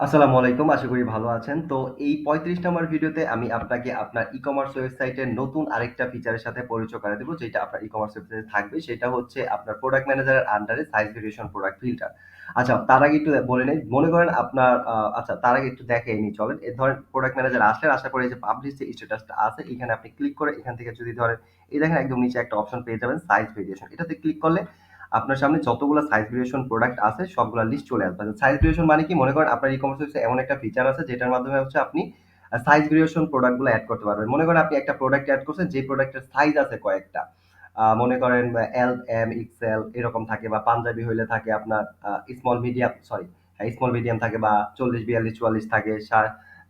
আসসালামু আলাইকুম। আশা করি ভালো আছেন। তো এই ৩৫ নাম্বার ভিডিওতে আমি আপনাকে আপনার ই-কমার্স ওয়েবসাইটের নতুন আরেকটা ফিচারের সাথে পরিচয় করে দেবো যেটা আপনার ই-কমার্স ওয়েবসাইটে থাকবে। সেটা হচ্ছে আপনার প্রোডাক্ট ম্যানেজারের আন্ডারে সাইজ ভেরিয়েশন প্রোডাক্ট ফিল্টার। আচ্ছা, তার আগে একটু বলে নেই। মনে করেন আপনার আচ্ছা, তার আগে একটু দেখে নিই চলেন। এ ধরেন প্রোডাক্ট ম্যানেজার আসলে আসার পরে যে পাবলিশ যে স্ট্যাটাসটা আছে, এখানে আপনি ক্লিক করে এখান থেকে যদি ধরেন এই দেখেন একদম নিচে একটা অপশন পেয়ে যাবেন সাইজ ভেরিয়েশন। এটাতে ক্লিক করলে আপনার সামনে যতগুলা সাইজ ভেরিয়েশন প্রোডাক্ট আছে সবগুলা লিস্ট চলে আসবে। সাইজ ভেরিয়েশন মানে কি? মনে করেন আপনার ই-কমার্স ওয়েবসাইটে এমন একটা ফিচার আছে যেটার মাধ্যমে হচ্ছে আপনি সাইজ ভেরিয়েশন প্রোডাক্টগুলো এড করতে পারবেন। মনে করেন আপনি একটা প্রোডাক্ট অ্যাড করছেন যে প্রোডাক্টের সাইজ আছে কয়েকটা। মনে করেন এল, এম, এক্সেল এরকম থাকে বা পাঞ্জাবি হইলে থাকে আপনার small medium sorry small medium থাকে বা ৪০, ৪২, ৪৪ থাকে।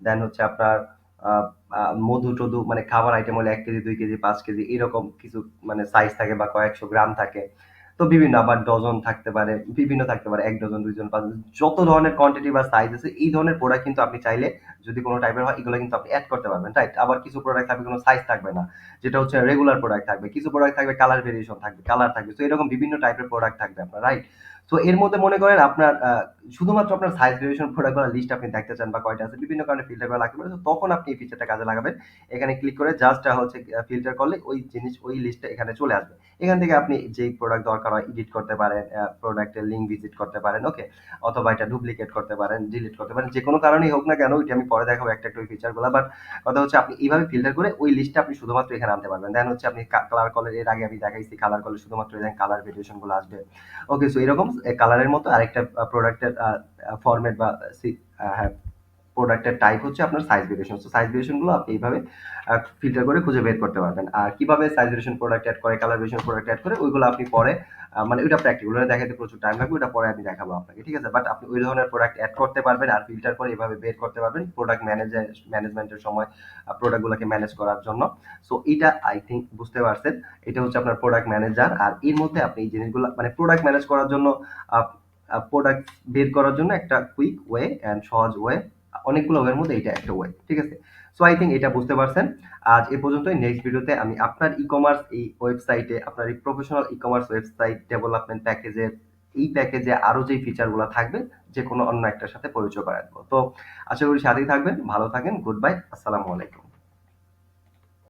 দেন হচ্ছে আপনার আ মধু-টধু মানে খাবার আইটেম হলে এক কেজি, দুই কেজি, পাঁচ কেজি এরকম কিছু মানে সাইজ থাকে বা কয়েকশো গ্রাম থাকে। তো বিভিন্ন আবার ডজন থাকতে পারে, বিভিন্ন থাকতে পারে এক ডজন, দুইজন পাঁচ যত ধরনের কোয়ান্টিটি বা সাইজ আছে এই ধরনের প্রোডাক্ট কিন্তু আপনি চাইলে যদি কোনো টাইপের হয় এগুলো কিন্তু আপনি অ্যাড করতে পারবেন, রাইট? আবার কিছু প্রোডাক্ট থাকবে কোনো সাইজ থাকবে না। যেটা হচ্ছে রেগুলার প্রোডাক্ট থাকবে। কিছু প্রোডাক্ট থাকবে কালার ভেরিয়েশন থাকবে, কালার থাকবে। তো এরকম বিভিন্ন টাইপের প্রোডাক্ট থাকবে আপনার, রাইট? তো এর মধ্যে মনে করেন আপনার শুধুমাত্র আপনার সাইজ ভেরিয়েশন প্রোডাক্টগুলোর লিস্ট আপনি দেখতে চান বা কয়টা আছে বিভিন্ন কারণে ফিল্টার করা। তো তখন আপনি এই ফিচারটা কাজে লাগাবেন। এখানে ক্লিক করে জাস্ট হচ্ছে ফিল্টার করলে ওই জিনিস ওই লিস্টটা এখানে চলে আসবে। এখান থেকে আপনি যেই প্রোডাক্ট দরকার হয় এডিট করতে পারেন, প্রোডাক্টের লিঙ্ক ভিজিট করতে পারেন, ওকে? অথবা এটা ডুপ্লিকেট করতে পারেন, ডিলিট করতে পারেন। যেকোনো কারণেই হোক না কেন ওইটা আমি পরে দেখাবো একটা, একটা ওই ফিচারগুলা। বাট কথা হচ্ছে আপনি এইভাবে ফিল্টার করে ওই লিস্টটা আপনি শুধুমাত্র এখানে আনতে পারবেন। দেন হচ্ছে আপনি কালার কলের এর আগে আমি দেখাইছি কালার কলে শুধুমাত্র দেখেন কালার ভেরিয়েশনগুলো আসবে। ওকে সো এরকম কালারের মতো আরেকটা প্রোডাক্টের আ বা প্রোডাক্টের টাইপ হচ্ছে আপনার সাইজ ভেরিয়েশন। সো সাইজ ভেরিয়েশনগুলো আপনি এইভাবে ফিল্টার করে খুঁজে বের করতে পারবেন। আর কীভাবে সাইজ ভেরিয়েশন প্রোডাক্ট এড করে, কালার ভেরিয়েশন প্রোডাক্ট এড করে ওইগুলো আপনি পরে মানে ওইটা প্র্যাকটিক্যাল। ওটা দেখাইতে প্রচুর টাইম লাগবে। ওটা পরে আমি দেখাবো আপনাকে। ঠিক আছে? বাট আপনি ওই ধরনের প্রোডাক্ট অ্যাড করতে পারবেন আর ফিল্টার করে এভাবে বের করতে পারবেন প্রোডাক্ট ম্যানেজার ম্যানেজমেন্টের সময় আ প্রোডাক্ট গুলাকে ম্যানেজ করার জন্য। সো এটা আই থিংক বুঝতে পারছেন। এটা হচ্ছে আপনার প্রোডাক্ট ম্যানেজার। আর এর মধ্যে আপনি এই জিনিসগুলা মানে প্রোডাক্ট ম্যানেজ করার জন্য প্রোডাক্ট বের করার জন্য একটা কুইক ওয়ে অ্যান্ড সহজ ওয়ে অনেকগুলো ওয়ের মধ্যে এইটা একটা ওয়ে। ঠিক আছে? সো আই থিঙ্ক এটা বুঝতে পারছেন। আজ এ পর্যন্তই। নেক্সট ভিডিওতে আমি আপনার ই-কমার্স এই ওয়েবসাইটে আপনার এই প্রফেশনাল ই-কমার্স ওয়েবসাইট ডেভেলপমেন্ট প্যাকেজের এই প্যাকেজে আরও যেই ফিচার থাকবে যে কোনো অন্য একটার সাথে পরিচয় দেব। তো আশা করি সাথেই থাকবেন, ভালো থাকেন। Good bye. আসসালামু আলাইকুম।